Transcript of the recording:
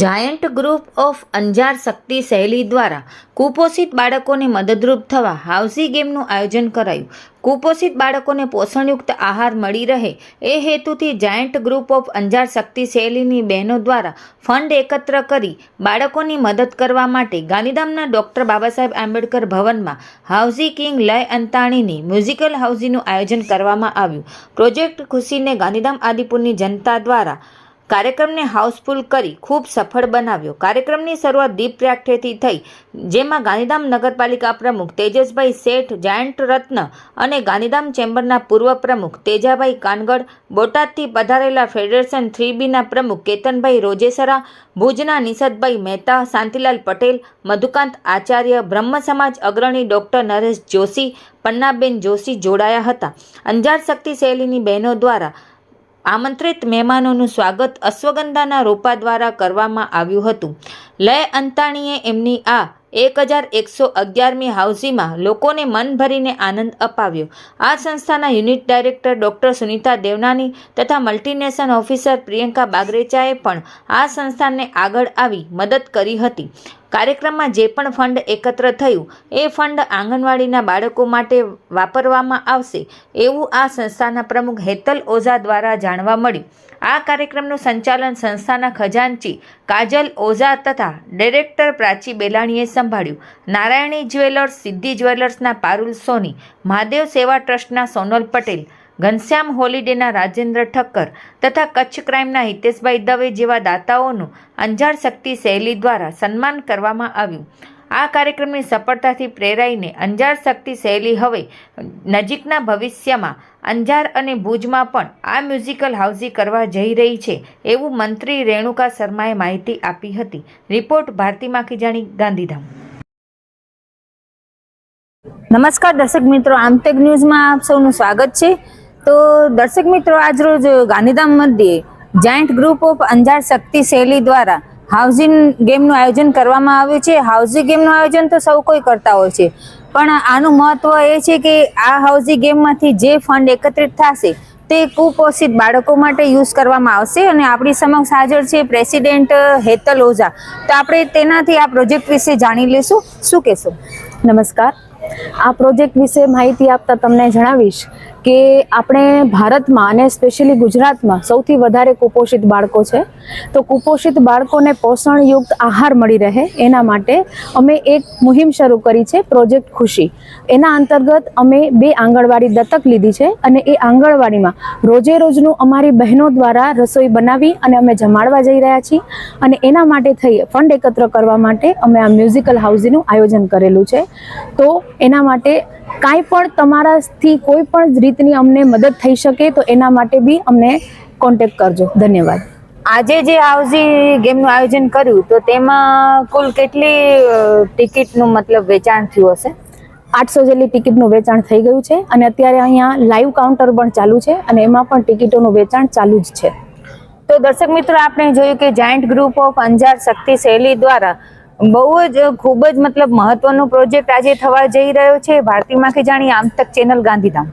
Giant group of Anjar Shakti Shaili દ્વારા કુપોષિત બાળકોને મદદરૂપ થવા હાઉસી ગેમનું આયોજન કરાયું. કુપોષિત બાળકોને પોષણયુક્ત આહાર મળી રહે એ હેતુથી giant group of Anjar Shakti શૈલીની બહેનો દ્વારા ફંડ એકત્ર કરી બાળકોની મદદ કરવા માટે ગાંધીધામના ડૉક્ટર બાબા સાહેબ આંબેડકર ભવનમાં હાઉસી કિંગ લય અંતાણીની મ્યુઝિકલ હાઉસીનું આયોજન કરવામાં આવ્યું. પ્રોજેક્ટ ખુશીને ગાંધીધામ આદિપુરની જનતા દ્વારા કાર્યક્રમને હાઉસફુલ કરી ખૂબ સફળ બનાવ્યો. કાર્યક્રમની શરૂઆત દીપ પ્રાગટ્યથી થઈ, જેમાં ગાંધીધામ નગરપાલિકા પ્રમુખ તેજસભાઈ શેઠ, જાયન્ટ રત્ન અને ગાંધીધામ ચેમ્બરના પૂર્વ પ્રમુખ તેજાભાઈ કાનગડ, બોટાદથી પધારેલા ફેડરેશન થ્રી બીના પ્રમુખ કેતનભાઈ રોજેસરા, ભુજના નિષદભાઈ મહેતા, શાંતિલાલ પટેલ, મધુકાંત આચાર્ય, બ્રહ્મ સમાજ અગ્રણી ડૉક્ટર નરેશ જોશી, પન્નાબેન જોશી જોડાયા હતા. અંજાર શક્તિ શૈલીની બહેનો દ્વારા આમંત્રિત મહેમાનોનું સ્વાગત અશ્વગંધાના રોપા દ્વારા કરવામાં આવ્યું હતું. લય અંતાણીએ એમની આ એક હજાર એકસો અગિયારમી હાઉસીમાં લોકોને મન ભરીને આનંદ અપાવ્યો. આ સંસ્થાના unit director doctor Sunita Devnani તથા મલ્ટીનેશન ઓફિસર પ્રિયંકા બાગરેચાએ પણ આ સંસ્થાને આગળ આવી મદદ કરી હતી. કાર્યક્રમમાં જે પણ ફંડ એકત્ર થયું, એ ફંડ આંગણવાડીના બાળકો માટે વાપરવામાં આવશે એવું આ સંસ્થાના પ્રમુખ હેતલ ઓઝા દ્વારા જાણવા મળ્યું. આ કાર્યક્રમનું સંચાલન સંસ્થાના ખજાનચી કાજલ ઓઝા તથા ડિરેક્ટર પ્રાચી બેલાણીએ સંભાળ્યું. નારાયણી જ્વેલર્સ, સિદ્ધિ જ્વેલર્સના પારુલ સોની, મહાદેવ સેવા ટ્રસ્ટના સોનલ પટેલ ઘનશ્યામ હોલિડેના રાજેન્દ્ર ઠક્કર તથા કચ્છ ક્રાઇમના હિતેશભાઈ દવે જેવા દાતાઓનું અંજાર શક્તિ શૈલી દ્વારા સન્માન કરવામાં આવ્યું. આ કાર્યક્રમની સફળતાથી પ્રેરાઈને અંજાર શક્તિ શૈલી હવે નજીકના ભવિષ્યમાં અંજાર અને ભુજમાં પણ આ મ્યુઝિકલ હાઉસી કરવા જઈ રહી છે એવું મંત્રી રેણુકા શર્માએ માહિતી આપી હતી. રિપોર્ટ ભારતી માખીજાણી ગાંધીધામ. નમસ્કાર દર્શક મિત્રો આમટેક ન્યૂઝમાં આપ સૌનું સ્વાગત છે. તો દર્શક મિત્રો આજરોજ ગાંધીધામ મધ્યે giant group of Anjar Shakti Shaili દ્વારા હાઉસિંગ ગેમનું આયોજન કરવામાં આવ્યું છે. હાઉસિંગ ગેમનું આયોજન તો સૌ કોઈ કરતા હોય છે. પણ આનું મહત્વ એ છે કે આ હાઉસિંગ ગેમમાંથી જે ફંડ એકત્રિત થશે, તે કુપોષિત બાળકો માટે યુઝ કરવામાં આવશે અને આપણી સમક્ષ હાજર છે પ્રેસિડેન્ટ હેતલ ઓઝા. તો આપણે તેનાથી આ પ્રોજેક્ટ વિશે જાણી લઈશું. શું કહેશો? નમસ્કાર. આ પ્રોજેક્ટ વિશે માહિતી આપતા તમને જણાવીશ કે આપણે ભારતમાં અને સ્પેશિયલી ગુજરાતમાં સૌથી વધારે કુપોષિત બાળકો છે. તો કુપોષિત બાળકોને પોષણયુક્ત આહાર મળી રહે, એના માટે અમે એક મુહિમ શરૂ કરી છે પ્રોજેક્ટ ખુશી. એના અંતર્ગત અમે બે આંગણવાડી દત્તક લીધી છે અને એ આંગણવાડીમાં રોજે રોજનું અમારી બહેનો દ્વારા રસોઈ બનાવી અને અમે જમાડવા જઈ રહ્યા છીએ. અને એના માટે થઈ ફંડ એકત્ર કરવા માટે અમે આ મ્યુઝિકલ હાઉસીનું આયોજન કરેલું છે. તો એના માટે કાંઈ પણ તમારાથી કોઈ પણ રીતની અમને મદદ થઈ શકે તો એના માટે બી અમને કોન્ટેક્ટ કરજો. ધન્યવાદ. આજે જે આવજી ગેમનું આયોજન કર્યું તો તેમાં કુલ કેટલી ટિકિટનું મતલબ વેચાણ થયું હશે? આઠસો જેટલી ટિકિટનું વેચાણ થઈ ગયું છે અને અત્યારે અહીંયા લાઈવ કાઉન્ટર પણ ચાલુ છે અને એમાં પણ ટિકિટોનું વેચાણ ચાલુ જ છે. તો દર્શક મિત્રો આપણે જોયું કે giant group of Anjar Shakti Shaili દ્વારા બહુ જ ખૂબ જ મતલબ મહત્વનો પ્રોજેક્ટ આજે થવા જઈ રહ્યો છે. ભારતીમાંથી જાણી આમતક ચેનલ ગાંધીધામ.